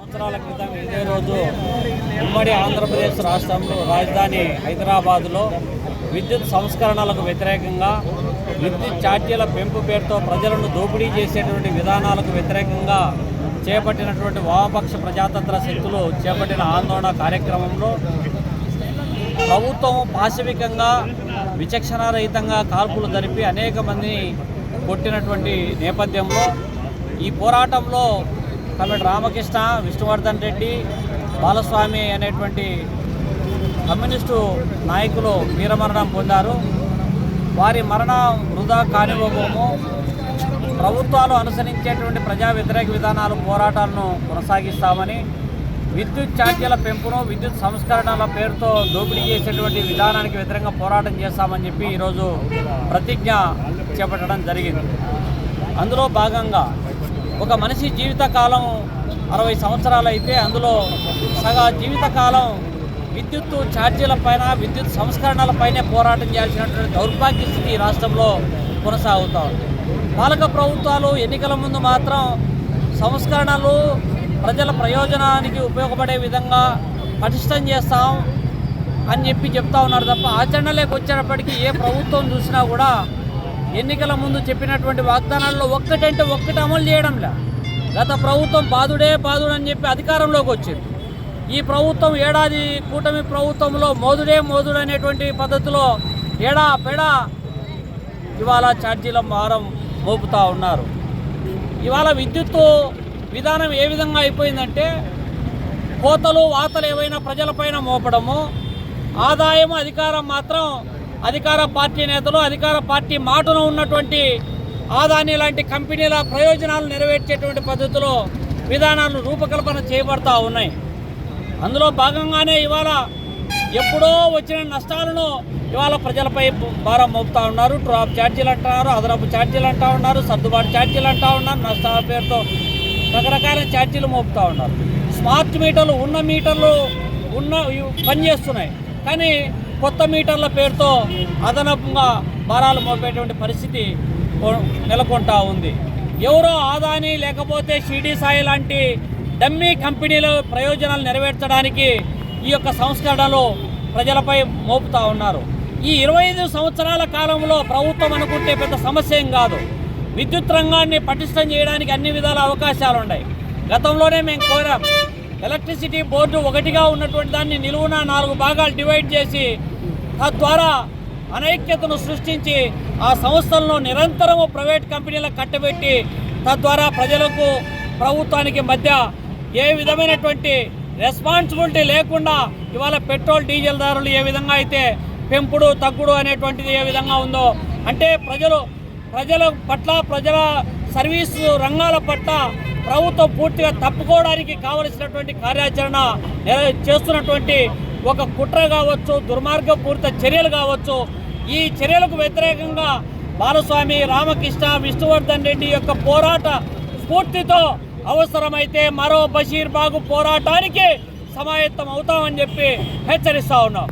సంవత్సరాల క్రితం ఇదే రోజు ఉమ్మడి ఆంధ్రప్రదేశ్ రాష్ట్రంలో రాజధాని హైదరాబాదులో విద్యుత్ సంస్కరణలకు వ్యతిరేకంగా విద్యుత్ ఛార్జీల పెంపు పేరుతో ప్రజలను దోపిడీ చేసేటువంటి విధానాలకు వ్యతిరేకంగా చేపట్టినటువంటి వామపక్ష ప్రజాతంత్ర శక్తులు చేపట్టిన ఆందోళన కార్యక్రమంలో ప్రభుత్వం పాశవికంగా విచక్షణారహితంగా కాల్పులు జరిపి అనేక మందిని కొట్టినటువంటి నేపథ్యంలో ఈ పోరాటంలో కమిటి రామకృష్ణ విష్ణువర్ధన్ రెడ్డి బాలస్వామి అనేటువంటి కమ్యూనిస్టు నాయకులు వీరమరణం పొందారు. వారి మరణం వృధా కానివ్వబోము. ప్రభుత్వాలు అనుసరించేటువంటి ప్రజా వ్యతిరేక విధానాలు పోరాటాలను కొనసాగిస్తామని విద్యుత్ ఛార్జీల పెంపును విద్యుత్ సంస్కరణల పేరుతో దోపిడీ చేసేటువంటి విధానానికి వ్యతిరేకంగా పోరాటం చేస్తామని చెప్పి ఈరోజు ప్రతిజ్ఞ చేపట్టడం జరిగింది. అందులో భాగంగా ఒక మనిషి జీవితకాలం అరవై సంవత్సరాలు అయితే అందులో సగా జీవితకాలం విద్యుత్ ఛార్జీల పైన విద్యుత్ సంస్కరణలపైనే పోరాటం చేయాల్సినటువంటి దౌర్భాగ్య స్థితి రాష్ట్రంలో కొనసాగుతూ ఉంది. పాలక ప్రభుత్వాలు ఎన్నికల ముందు మాత్రం సంస్కరణలు ప్రజల ప్రయోజనానికి ఉపయోగపడే విధంగా పటిష్టం చేస్తాం అని చెప్పి చెప్తా ఉన్నారు తప్ప ఆచరణలోకి వచ్చేటప్పటికీ ఏ ప్రభుత్వం చూసినా కూడా ఎన్నికల ముందు చెప్పినటువంటి వాగ్దానాల్లో ఒక్కటంటే ఒక్కటి అమలు చేయడం లే గత ప్రభుత్వం బాధుడే బాధుడు అని చెప్పి అధికారంలోకి వచ్చింది. ఈ ప్రభుత్వం ఏడాది కూటమి ప్రభుత్వంలో మోదుడే మోదుడు అనేటువంటి పద్ధతిలో ఏడా పెడా ఇవాళ ఛార్జీల భారం మోపుతూ ఉన్నారు. ఇవాళ విద్యుత్తు విధానం ఏ విధంగా అయిపోయిందంటే కోతలు వాతలు ఏవైనా ప్రజలపైన మోపడము ఆదాయం అధికారం మాత్రం అధికార పార్టీ నేతలు అధికార పార్టీ మాటను ఉన్నటువంటి ఆదాని లాంటి కంపెనీల ప్రయోజనాలు నెరవేర్చేటువంటి పద్ధతిలో విధానాలు రూపకల్పన చేయబడతా ఉన్నాయి. అందులో భాగంగానే ఇవాళ ఎప్పుడో వచ్చిన నష్టాలను ఇవాళ ప్రజలపై భారం మోపుతా ఉన్నారు. డ్రాప్ ఛార్జీలు అంటున్నారు అదనపు ఛార్జీలు అంటూ ఉన్నారు సర్దుబాటు ఛార్జీలు అంటూ ఉన్నారు నష్టాల పేరుతో రకరకాల ఛార్జీలు మోపుతా ఉన్నారు. స్మార్ట్ మీటర్లు ఉన్న మీటర్లు ఉన్న పనిచేస్తున్నాయి. కానీ కొత్త మీటర్ల పేరుతో అదనపుగా భారాలు మోపేటువంటి పరిస్థితి నెలకొంటా ఉంది. ఎవరో ఆదాని లేకపోతే షిరిడి సాయి లాంటి డమ్మీ కంపెనీల ప్రయోజనాలు నెరవేర్చడానికి ఈ యొక్క సంస్కరణలు ప్రజలపై మోపుతా ఉన్నారు. ఈ ఇరవై ఐదు సంవత్సరాల కాలంలో ప్రభుత్వం అనుకుంటే పెద్ద సమస్య ఏం కాదు. విద్యుత్ రంగాన్ని పటిష్టం చేయడానికి అన్ని విధాల అవకాశాలు ఉన్నాయి గతంలోనే మేము కోరాం. ఎలక్ట్రిసిటీ బోర్డు ఒకటిగా ఉన్నటువంటి దాన్ని నిలువున నాలుగు భాగాలు డివైడ్ చేసి తద్వారా అనైక్యతను సృష్టించి ఆ సంస్థలను నిరంతరము ప్రైవేట్ కంపెనీలకు కట్టబెట్టి తద్వారా ప్రజలకు ప్రభుత్వానికి మధ్య ఏ విధమైనటువంటి రెస్పాన్సిబిలిటీ లేకుండా ఇవాళ పెట్రోల్ డీజిల్ ధరలు ఏ విధంగా అయితే పెంపుడు తగ్గుడు అనేటువంటిది ఏ విధంగా ఉందో అంటే ప్రజలు ప్రజల పట్ల ప్రజల సర్వీసు రంగాల పట్ల ప్రభుత్వం పూర్తిగా తప్పుకోవడానికి కావలసినటువంటి కార్యాచరణ చేస్తున్నటువంటి ఒక కుట్ర కావచ్చు దుర్మార్గపూరిత చర్యలు కావచ్చు ఈ చర్యలకు వ్యతిరేకంగా బాలస్వామి రామకృష్ణ విష్ణువర్ధన్ రెడ్డి యొక్క పోరాట స్ఫూర్తితో అవసరమైతే మరో బషీర్ బాగు పోరాటానికి సమాయత్తం అవుతామని చెప్పి హెచ్చరిస్తా ఉన్నాం.